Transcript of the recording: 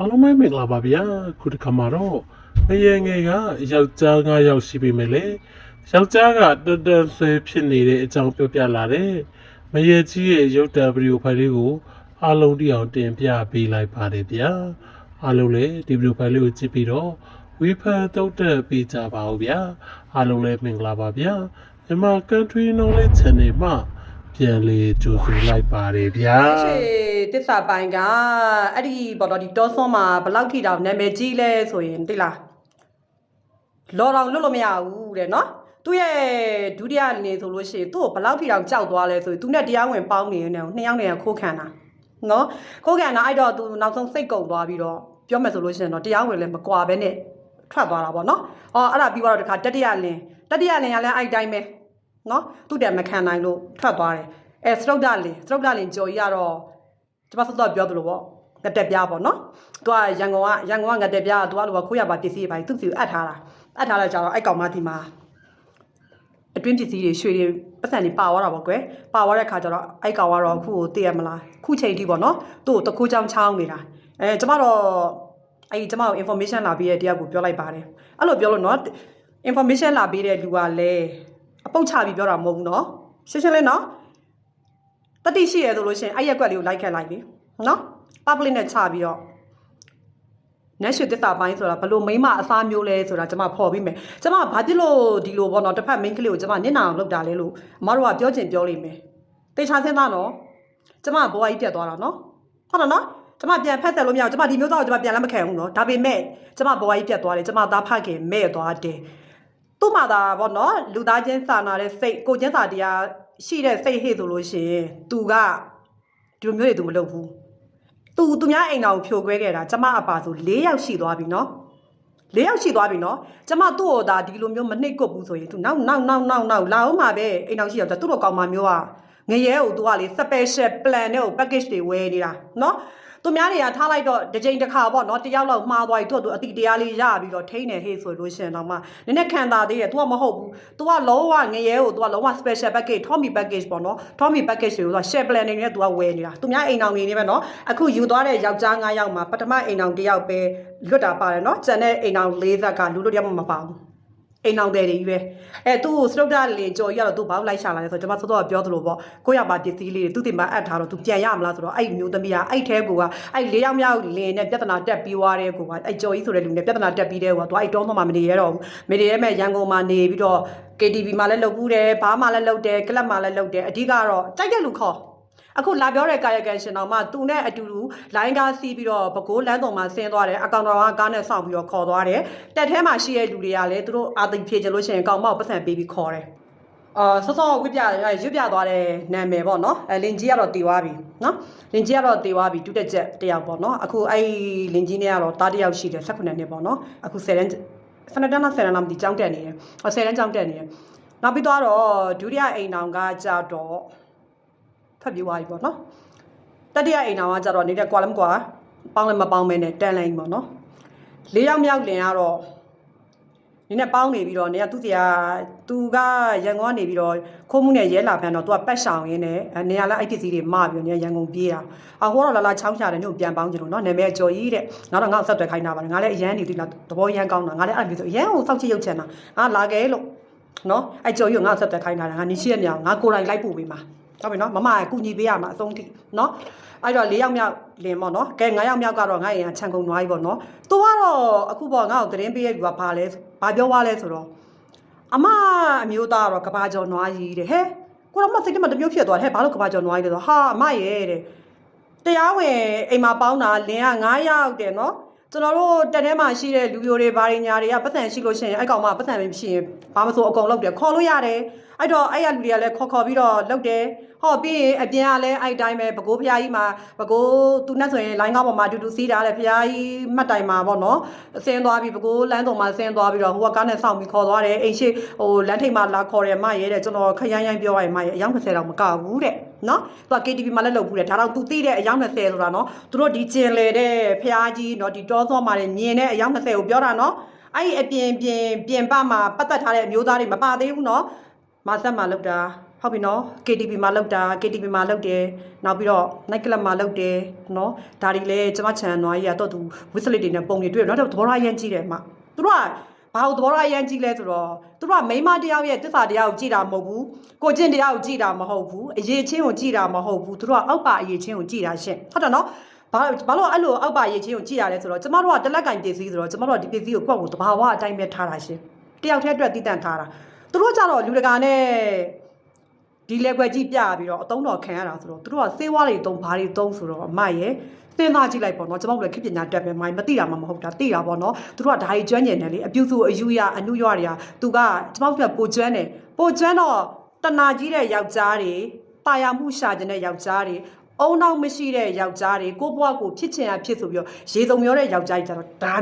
အားလုံးပဲမင်္ဂလာပါဗျာခုတစ်ခါမှာတော့မယငယ်ကယောက်ျား9ယောက်ရှိပြီမယ်လေယောက်ျားကတတဆွဲဖြစ်နေတဲ့အကြောင်းပြောပြလာတယ်မယကြီးရဲ့ရုပ်တံဗီဒီယိုဖိုင်လေးကိုအားလုံးတိအောင်တင်ပြပေးလိုက်ပါတယ်ဗျာအားလုံးလည်းဒီဗီဒီယိုဖိုင်လေးကိုကြည့်ပြီးတော့ဝေဖန်တုတ်တက်ပေးကြပါဦးဗျာအားလုံးလည်းမင်္ဂလာပါဗျာမြန်မာ country knowledge channel မှာ ပြန်လေကြိုဆိုလိုက်ပါတယ်ဗျာရှေတစ္ဆာပိုင်းကအဲ့ဒီဘောတော့ဒီတောဆွန်မှာဘယ်လောက်ထိတောင်နာမည်ကြီးလဲဆိုရင်သိလားလော်တော်လွတ်လို့မရဘူးတဲ့နော်သူ့ရဲ့ဒုတိယအနေဆိုလို့ရှိရင်သူ့ကိုဘယ်လောက်ထိတောင်ကြောက်သွားလဲဆိုရင်သူနဲ့တရားဝင်ပေါင်းနေနေနှစ်ယောက်နဲ့ခိုးခံတာနော်ခိုးခံတာအဲ့တော့သူနောက်ဆုံးစိတ်ကုံသွားပြီးတော့ပြောမယ်ဆိုလို့ရှိရင်တော့တရားဝင်လည်းမကွာပဲနဲ့ထွက်သွားတာပေါ့နော်အော်အဲ့ဒါပြီးတော့တခါတတိယလင်တတိယလင်ကလည်းအဲ့တိုင်းပဲ နော်သူ့တယ်မခံနိုင်လို့ထွက်သွားတယ်အဲစတုတ်ဒလင်စတုတ်ဒလင်ကြော်ကြီးကတော့ကျွန်မစောစောပြောသလိုပေါ့ငတက်ပြားပေါ့နော်။ तू ကရန်ကုန်ကရန်ကုန်ကငတက်ပြားက तू ကလိုခိုးရပါပစ္စည်းတွေပါသူ့စီကိုအပ်ထားတာ။အပ်ထားလိုက်ကြတော့အဲ့ကောင်မဒီမှာအတွင်းပစ္စည်းတွေရွှေတွေပတ်စံတွေပါသွားတာပေါ့ကွယ်။ပါသွားတဲ့ခါကျတော့အဲ့ကောင်ကတော့အခုကိုသိရမလား။ခုချိန်ထိပေါ့နော်။သူ့ကိုတကူးချောင်းချောင်းနေတာ။အဲကျွန်မတော့အဲ့ဒီကျွန်မကို information လာပြီးတဲ့တရားကိုပြောလိုက်ပါတယ်။အဲ့လိုပြောလို့နော် information လာပြီးတဲ့လူကလည်း အပုတ်ချပြီးပြောတာမဟုတ်ဘူးနော်။ရှင်းရှင်းလေးနော်။တတိရှိရဆိုလို့ရှိရင်အဲ့ရက်ကွက်လေးကိုလိုက်ခဲ့လိုက်ပြီ။နော် public နဲ့ချပြီးတော့ national တက်တာပိုင်းဆိုတာဘလို့မိမအစားမျိုးလဲဆိုတာကျွန်မဖော်ပြီးမယ်ကျွန်မဘာဖြစ်လို့ဒီလိုပေါ့နော်တစ်ဖက် main ကလေးကိုကျွန်မနစ်နာအောင်လုပ်တာလဲလို့အမတို့ကပြောချင်ပြောလိမ့်မယ်တေချာစင်းသားနော်ကျွန်မဘွားကြီးပြတ်သွားတာနော်ဟုတ်တယ်နော်ကျွန်မပြန်ဖက်ဆက်လို့မရဘူးကျွန်မဒီမျိုးသားကိုကျွန်မပြန်လက်မခံဘူးနော်ဒါပေမဲ့ကျွန်မဘွားကြီးပြတ်သွားတယ်ကျွန်မသားဖခင်မဲ့သွားတယ် သူ့မှာသာပေါ့နော်လူသားချင်းစာနာတဲ့စိတ်ကိုချင်းစာတရားရှိတဲ့စိတ်ဟေ့ဆိုလို့ရှိရင်သူကဒီလိုမျိုးတွေသူမလုပ်ဘူးသူသူများအိမ်တော်ကိုဖြိုခွဲခဲ့တာကျမအပါဆို၄ယောက်ရှိသွားပြီနော်၄ယောက်ရှိသွားပြီနော်ကျမသူ့ဟောဒါဒီလိုမျိုးမနှိပ်ကွပ်ဘူးဆိုရင်သူနောက်နောက်နောက်နောက်နောက်လာအောင်မှာပဲအိမ်တော်ရှိရောက်သူ့လိုကောင်မမျိုးကငရဲကိုသူကလေ special plan နဲ့ကို package တွေဝယ်နေတာနော် သူများတွေကထားလိုက်တော့တစ်ချိန်တစ်ခါပေါ့နော်တယောက်လောက်မှားသွားပြီသူကသူအတိတရားလေးရပြီးတော့ထိန်းနေဟေ့ဆိုလို့ရှိရင်တော့မှနည်းနည်းခံတာသေးတယ် तू ကမဟုတ်ဘူး तू ကလုံးဝငရဲကို तू ကလုံးဝ special package Tommy package ပေါ့နော် Tommy package တွေကို तू က share plan နေနဲ့ तू ကဝယ်နေတာသူများအိမ်အောင်နေနေပဲနော်အခုယူသွားတဲ့ယောက်ျား9ယောက်မှာပထမအိမ်အောင်တစ်ယောက်ပဲလွတ်တာပါတယ်နော်ကျန်တဲ့အိမ်အောင်၄ဇက်ကလူတို့တယောက်မှမပါဘူး အိမ်အောင်တယ်တွေကြီးပဲအဲသူ့ကိုစတုတ်တလင်ကြော်ရတော့သူဘာလို့လိုက်ရှာလာလဲဆိုတော့ကျွန်မစောစောကပြောသလိုပေါ့ကိုရပါပစ္စည်းလေးတွေသူ့တင်မှာအပ်ထားတော့သူပြန်ရမလားဆိုတော့အဲ့မျိုးသမီးကအဲ့ထဲကူကအဲ့၄ယောက်မြောက်လင်နဲ့ပြဿနာတက်ပြီးွားတဲ့ကူကအဲ့ကြော်ကြီးဆိုတဲ့လူနဲ့ပြဿနာတက်ပြီးတဲ့ကူကသူအဲ့တောင်းတော့မှမနေရတော့ဘူးမနေရမဲ့ရန်ကုန်မှာနေပြီးတော့ KTV မှာလည်းလုပ်ဘူးတယ်ဘားမှာလည်းလုပ်တယ်ကလပ်မှာလည်းလုပ်တယ်အဓိကတော့ကြိုက်တဲ့လူခေါ် အခုလာပြောတဲ့ကာယကံရှင်တော်မှသူနဲ့အတူတူလိုင်းကားစီးပြီးတော့ဘကိုးလမ်းတော်မှာဆင်းသွားတယ်အကောင်တော်ကကားနဲ့ဆောက်ပြီးတော့ခေါ်သွားတယ်တက်ထဲမှာရှိတဲ့လူတွေကလည်းသူတို့အာသိဖြေချင်လို့ရှိရင်ကောင်မောက်ပတ်စံပေးပြီးခေါ်တယ်အာဆော့ဆော့ဝိပြရွတ်ပြသွားတဲ့နာမည်ပေါ့နော်အဲလင်ကြီးကတော့တည်သွားပြီနော်လင်ကြီးကတော့တည်သွားပြီတူတက်ချက်တယောက်ပေါ့နော်အခုအဲ့လင်ကြီးနဲ့ကတော့တားတယောက်ရှိတယ်16နှစ်ပေါ့နော်အခု10တန်းစနတန်းနဲ့10တန်းလောက်ဒီကြောင်းတက်နေတယ်ဟော10တန်းကြောင်းတက်နေတယ်နောက်ပြီးတော့ဒုတိယအိမ်အောင်ကကြတော့ ဖတ်ပြီးသွားပြီပေါ့နော်တတိယအိမ်တော်ကကြတော့နေတဲ့ကွာလမ်ကွာပေါင်းလည်းမပေါင်းမဲနဲ့တန်လိုက်ပေါ့နော်လေးယောက်မြောက်လင်ကတော့နင်းနဲ့ပေါင်းနေပြီးတော့နေကသူ့တရားသူကရန်ကုန်ကနေပြီးတော့ခိုးမှုနဲ့ရဲလာဖန်တော့သူကပတ်ရှောင်ရင်းနဲ့နေရာလားအဲ့ပစ္စည်းတွေမပြီးတော့နေရန်ကုန်ပြေးတာအဟောတော့လာလာချောင်းချတယ်ညို့ပြန်ပေါင်းကြလို့နော်နာမည်ကြော်ကြီးတဲ့ငါတော့ငါ့ကိုဆက်သွယ်ခိုင်းတာပါငါလည်းအရန်နေသီလားသဘောရန်ကောင်းတာငါလည်းအဲ့လိုဆိုအရန်ကိုစောက်ချစ်ရုပ်ချင်တာငါလာခဲ့လို့နော်အဲ့ကြော်ကြီးကိုငါ့ကိုဆက်သွယ်ခိုင်းတာငါနေရှိရမြောင်ငါကိုယ်တိုင်လိုက်ပို့ပေးမှာ ဟုတ်ပြီနော်မမကကူညီပေးရမှာအဆုံးထိနော်အဲ့တော့၄ယောက်မြောက်လင်ပေါ့နော်ကဲ၅ယောက်မြောက်ကတော့ငါ့ရင်ကခြံကုန်သွားပြီပေါ့နော်သူကတော့အခုပေါ့ငါ့ကိုသတင်းပေးရလူကဘာလဲဘာပြောသွားလဲဆိုတော့အမအမျိုးသားကတော့ကဘာကျော်နွားကြီးတဲ့ဟဲ့ကိုတော့မစိတ်ထဲမှာတစ်မျိုးဖြစ်သွားတယ်ဟဲ့ဘာလို့ကဘာကျော်နွားကြီးလဲဆိုတော့ဟာအမရဲ့တဲ့တရားဝင်အိမ်မှာပေါင်းတာလင်က9ယောက်တဲ့နော်ကျွန်တော်တို့တက်ထဲမှာရှိတဲ့လူပြိုတွေဘာတွေညာတွေကပတ်စံရှိလို့ရှိရင်အဲ့ကောင်မှပတ်စံမရှိရင်ဘာမဆိုအကုန်လုပ်တယ်ခေါ်လို့ရတယ် အဲ့တော့အဲ့ရလူတွေကလည်းခေါ်ခေါ်ပြီးတော့လုပ်တယ်ဟောပြီးရင်အပြင်ကလည်းအဲ့တိုင်းပဲဘကိုးဖျားကြီးမှာဘကိုးသူနဲ့ဆိုရင်လိုင်းကားပေါ်မှာအတူတူစီးတာလေဖျားကြီးမှတ်တိုင်မှာပေါ့နော်အစင်းသွားပြီးဘကိုးလမ်းတော်မှာဆင်းသွားပြီးတော့ဟိုကကားနဲ့စောင့်ပြီးခေါ်သွားတယ်အိမ်ရှိဟိုလမ်းထိပ်မှာလာခေါ်တယ်မရဲတဲ့ကျွန်တော်ခရိုင်းရိုင်းပြောရရင်မရဲအယောက်20တော့မကဘူးတဲ့နော်သူက KTV မှာလည်းလုပ်ဘူးတဲ့ဒါတော့သူသိတဲ့အယောက်20ဆိုတာနော်သူတို့ဒီကျင်လေတဲ့ဖျားကြီးနော်ဒီတောစောမှာလည်းမြင်တဲ့အယောက်20ကိုပြောတာနော်အဲ့ဒီအပြင်ပြင်ပြင်ပမှာပတ်သက်ထားတဲ့အမျိုးသားတွေမပါသေးဘူးနော် မဆက်မှာလောက်တာဟုတ်ပြီနော် KTV မှာလောက်တာ KTV မှာလောက်တယ်နောက်ပြီးတော့ night club မှာလောက်တယ်နော်ဒါတွေလည်းကျမချန်နွားကြီးကတော့သူဝစ်စလစ်တွေနဲ့ပုံတွေတွေ့တော့နောက်တော့သဘောထားရမ်းကြည့်တယ်အမသူတို့ကဘာလို့သဘောထားရမ်းကြည့်လဲဆိုတော့သူတို့ကမိန်းမတစ်ယောက်ရဲ့တစ္ဆာတရားကိုကြည့်တာမဟုတ်ဘူးကိုကျင့်တရားကိုကြည့်တာမဟုတ်ဘူးအရေးချင်းကိုကြည့်တာမဟုတ်ဘူးသူတို့ကအောက်ပါအရေးချင်းကိုကြည့်တာရှင့်ဟုတ်တယ်နော်ဘာဘာလို့အဲ့လိုအောက်ပါရေးချင်းကိုကြည့်ရလဲဆိုတော့ကျမတို့ကတလက်ကင်ပစ္စည်းဆိုတော့ကျမတို့ကဒီပစ္စည်းကိုကွက်ကိုတဘာဝအတိုင်းပဲထားတာရှင်တယောက်တည်းအတွက်တည်တံ့ထားတာ သူတို့ကြတော့လူတကာနဲ့ဒီလက်ွက်ကြီးပြပြီးတော့အတုံးတော်ခံရတာဆိုတော့သူတို့ကစေးဝါးတွေတုံးဘာတွေတုံးဆိုတော့အမရဲ့စဉ်းစားကြည့်လိုက်ပေါ့နော်ကျမတို့လည်းခေပညာတက်ပဲမိုင်းမသိတာမှမဟုတ်တာသိတာပေါ့နော်သူတို့ကဒါကြီးကျွမ်းကျင်တယ်လေအပြုစုအယူရအနုရတွေကသူကကျမတို့ကပိုကျွမ်းတယ်ပိုကျွမ်းတော့တနာကြီးတဲ့ယောက်ျားတွေတာယာမှုရှာကျင်တဲ့ယောက်ျားတွေအုံနောက်မရှိတဲ့ယောက်ျားတွေကိုယ့်ဘဝကိုဖြစ်ချင်ရဖြစ်ဆိုပြီးတော့ရေစုံမျောတဲ့ယောက်ျားကြီးကြတော့ဒါ